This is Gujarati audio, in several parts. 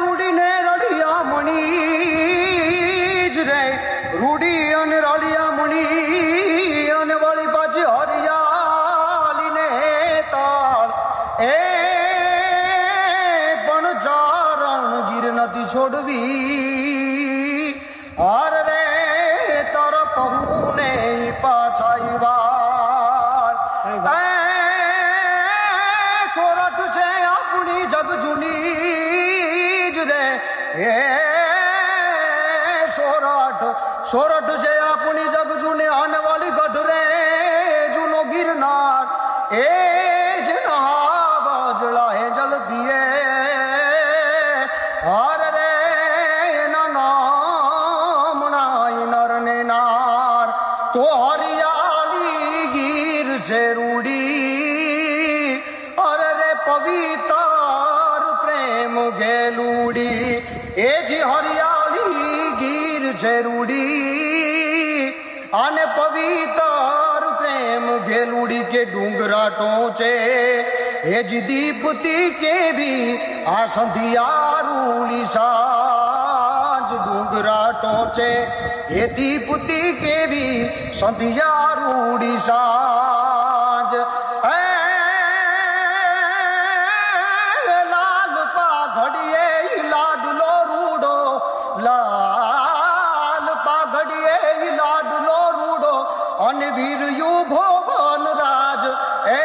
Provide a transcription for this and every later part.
રૂડીને રડિયા મણી જ રે. અને રડિયા મણી અને વળી પાછી હરિયાલીને તાળ. એ પણ ચારણ ગીર નથી છોડવી. હાર આપણી જગ જૂની જ રે એ સોરઠ સોરઠ છે આપણી જગ જૂની અનવાળી ગઢ રે જૂનો ગિરનાર એ જ નહાવજળા હે જલ પીએ હાર રે એના નામ નાય નર ને નાર તો હરિયાળી ગીર છે રૂડી પ્રેમ ઘેલુડી એ જી હરિયાળી ગીર છે રૂડી અને પવિત્ર પ્રેમ ઘેલુડી કે ડુંગરા ટોચે. એ જી દીપતી કેવી આ સંધિયારુલી સાંજ ડુંગરા ટોચે. એ દીપતી કેવી સંધિયારુડી સાંજ લાલ પાઘડીએ ઈ લાડલો રૂડો અને વીરયું ભોવન રાજ. એ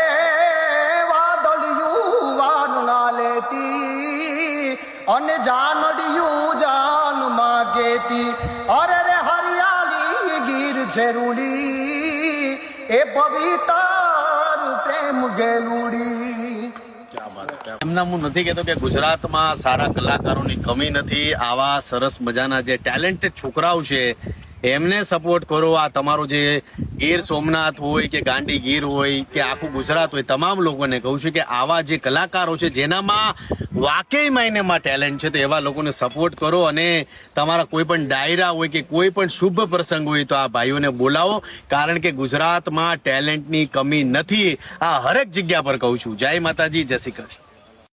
વાદળિયું વાન ના લેતી અને જાનડિયું જાન માગેતી. અરે રે હરિયાળી ગીર છેરુડી એ પવિત્ર પ્રેમ ગેલુડી. એમના હું નથી કહેતો કે ગુજરાતમાં સારા કલાકારોની કમી નથી, આવા સરસ મજાના જે ટેલેન્ટેડ છોકરાઓ છે એમને સપોર્ટ કરો, આ તમારું જે ગીર સોમનાથ હોય કે ગાંડી ગીર હોય કે આખું ગુજરાત હોય, તમામ લોકોને કહું છું કે આવા જે કલાકારો છે, જેનામાં વાકેય માયનેમાં ટેલેન્ટ છે, તો એવા લોકોને સપોર્ટ કરો અને તમારા કોઈ પણ ડાયરા હોય કે કોઈ પણ શુભ પ્રસંગ હોય તો આ ભાઈઓને બોલાવો. કારણ કે ગુજરાતમાં ટેલેન્ટની કમી નથી. આ હરેક જગ્યા પર કહું છું. જય માતાજી, જય શ્રી કૃષ્ણ.